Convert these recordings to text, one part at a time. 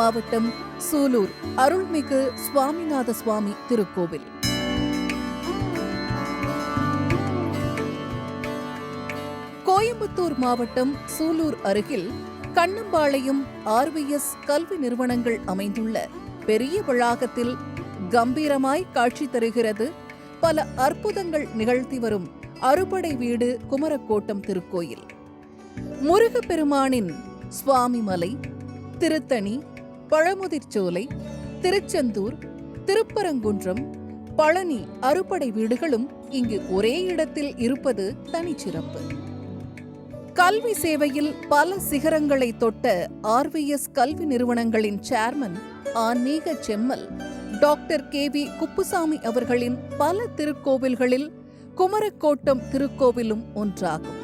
கோயம்புத்தூர் மாவட்டம் சூலூர் அருள்மிகு சுவாமிநாத சுவாமி திருக்கோவில். கோயம்புத்தூர் மாவட்டம் சூலூர் அருகில் கண்ணம்பாளையம் ஆர்விஎஸ் கல்வி நிறுவனங்கள் அமைந்துள்ள பெரிய வளாகத்தில் கம்பீரமாய் காட்சி தருகிறது பல அற்புதங்கள் நிகழ்த்தி வரும் அறுபடை வீடு குமரக்கோட்டம் திருக்கோயில். முருகப்பெருமானின் சுவாமிமலை திருத்தணி பழமுதிர்ச்சோலை திருச்செந்தூர் திருப்பரங்குன்றம் பழனி அறுபடை வீடுகளும் இங்கு ஒரே இடத்தில் இருப்பது தனிச்சிறப்பு. கல்வி சேவையில் பல சிகரங்களை தொட்ட ஆர்விஎஸ் கல்வி நிறுவனங்களின் சேர்மன் ஆன்மீக செம்மல் டாக்டர் கே வி குப்புசாமி அவர்களின் பல திருக்கோவில்களில் குமரக்கோட்டம் திருக்கோவிலும் ஒன்றாகும்.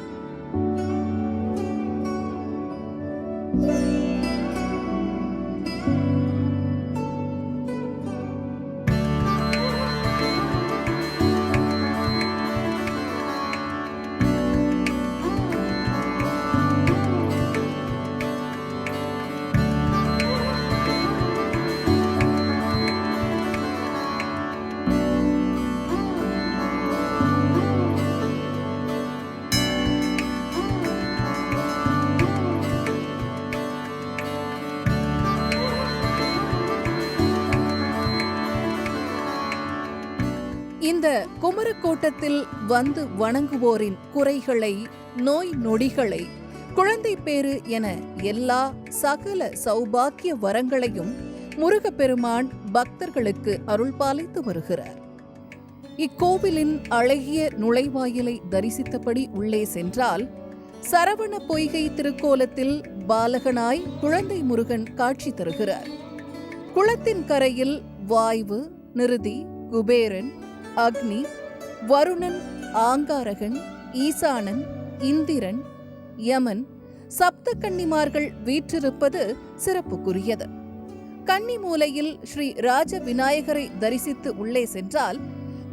அமரக்கோட்டத்தில் வந்து வணங்குவோரின் குறைகளை நோய் நொடிகளை குழந்தை பேறு என எல்லா சகல சௌபாக்கிய வரங்களையும் முருகப்பெருமான் பக்தர்களுக்கு அருள்பாலித்து வருகிறார். இக்கோவிலின் அழகிய நுழைவாயிலை தரிசித்தபடி உள்ளே சென்றால் சரவண பொய்கை திருக்கோலத்தில் பாலகனாய் குழந்தை முருகன் காட்சி தருகிறார். குளத்தின் கரையில் வாய்வு நிருதி குபேரன் அக்னி வருணன் ஆங்காரகன் ஈசானன் இந்திரன் யமன் சப்த கன்னிமார்கள் வீற்றிருப்பது சிறப்புக்குரியது. கன்னி மூலையில் ஸ்ரீ ராஜ விநாயகரை தரிசித்து உள்ளே சென்றால்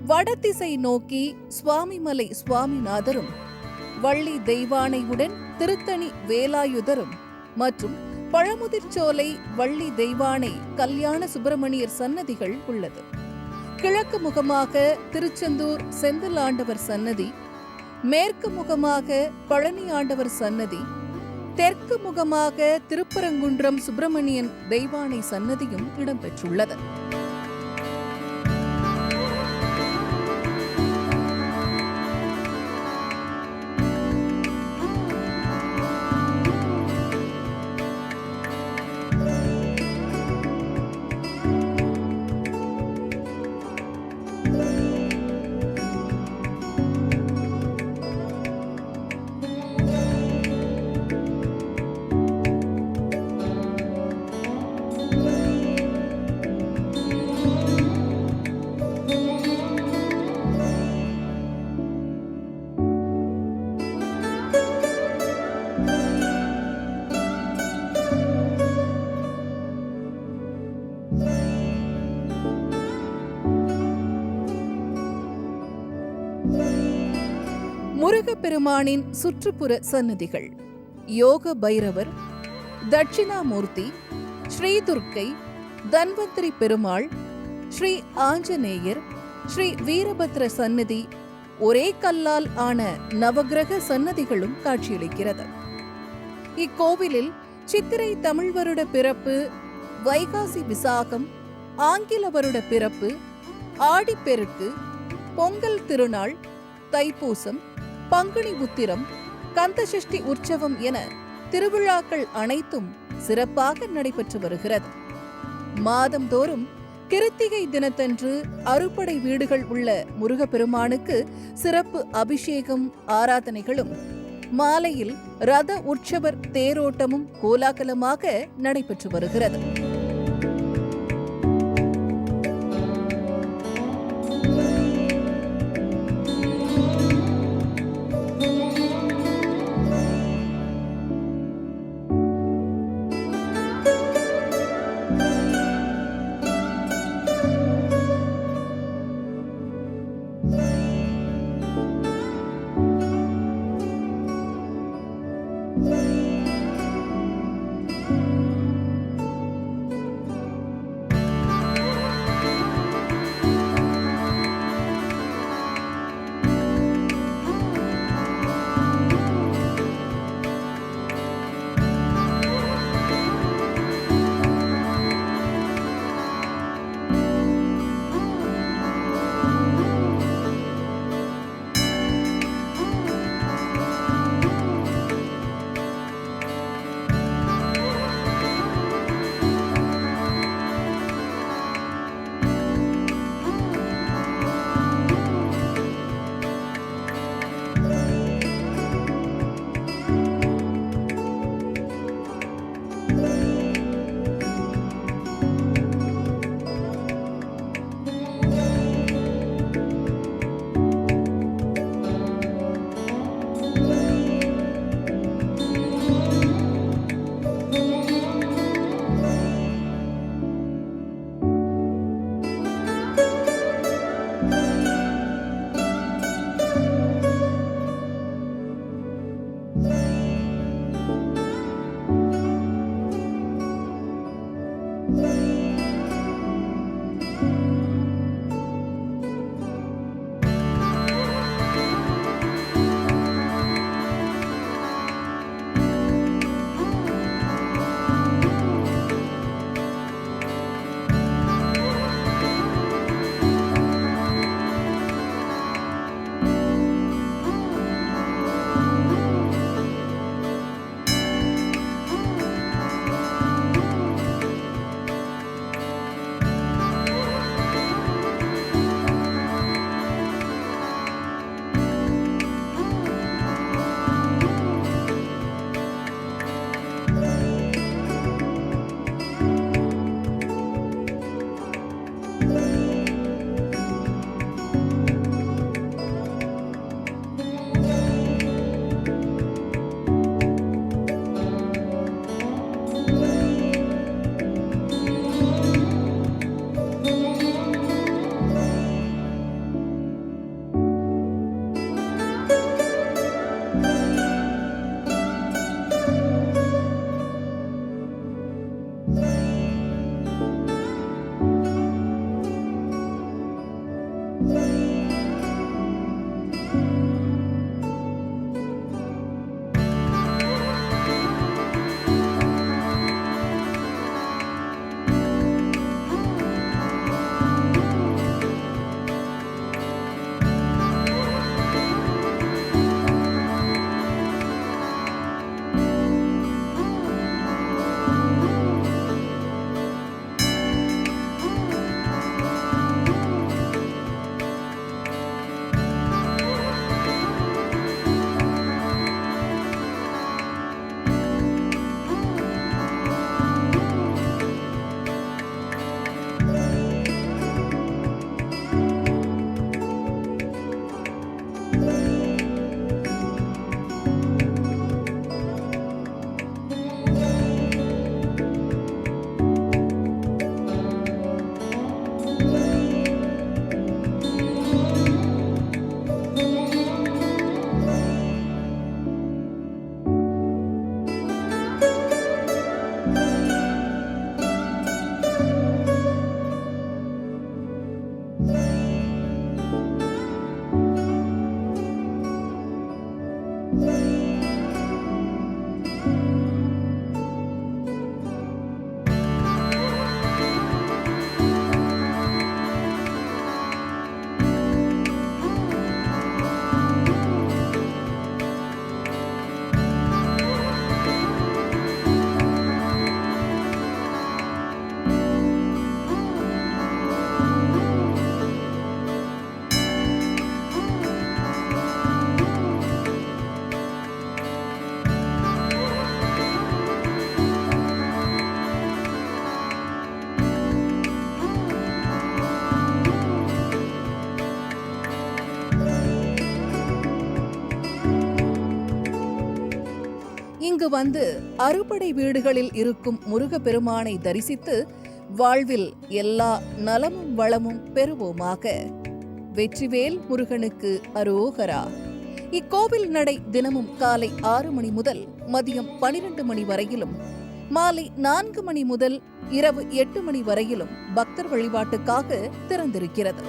வடதிசை நோக்கி சுவாமிமலை சுவாமிநாதரும் வள்ளி தெய்வானையுடன் திருத்தணி வேலாயுதரும் மற்றும் பழமுதிர்ச்சோலை வள்ளி தெய்வானை கல்யாண சுப்பிரமணியர் சன்னதிகள் உள்ளது. கிழக்கு முகமாக திருச்செந்தூர் செந்தில் ஆண்டவர் சன்னதி மேற்கு முகமாக பழனி ஆண்டவர் சன்னதி தெற்கு முகமாக திருப்பரங்குன்றம் சுப்பிரமணியன் தெய்வானை சன்னதியும் இடம்பெற்றுள்ளது. முருகப்பெருமானின் சுற்றுப்புற சன்னதிகள் யோக பைரவர் தட்சிணாமூர்த்தி ஸ்ரீ துர்க்கை தன்வந்திரி பெருமாள் ஸ்ரீ ஆஞ்சநேயர் ஸ்ரீ வீரபத்ர சன்னதி ஒரே கல்லால் ஆன நவக்கிரக சன்னதிகளும் காட்சியளிக்கிறது. இக்கோவிலில் சித்திரை தமிழ் வருட பிறப்பு வைகாசி விசாகம் ஆங்கில வருட பிறப்பு ஆடிப்பெருக்கு பொங்கல் திருநாள் தைப்பூசம் பங்குனி உத்திரம் கந்தசஷ்டி உற்சவம் என திருவிழாக்கள் அனைத்தும் சிறப்பாக நடைபெற்று வருகிறது. மாதந்தோறும் கிருத்திகை தினத்தன்று அறுபடை வீடுகள் உள்ள முருகப்பெருமானுக்கு சிறப்பு அபிஷேகம் ஆராதனைகளும் மாலையில் ரத உற்சவர் தேரோட்டமும் கோலாகலமாக நடைபெற்று வருகிறது. இங்கு வந்து அறுபடை வீடுகளில் இருக்கும் முருகப்பெருமானை தரிசித்து வாழ்வில் எல்லா நலமும் வளமும் பெறுவோமாக. வெற்றிவேல் முருகனுக்கு அரோகரா. இக்கோவில் நடை தினமும் காலை ஆறு மணி முதல் மதியம் பனிரெண்டு மணி வரையிலும் மாலை நான்கு மணி முதல் இரவு எட்டு மணி வரையிலும் பக்தர் வழிபாட்டுக்காக திறந்திருக்கிறது.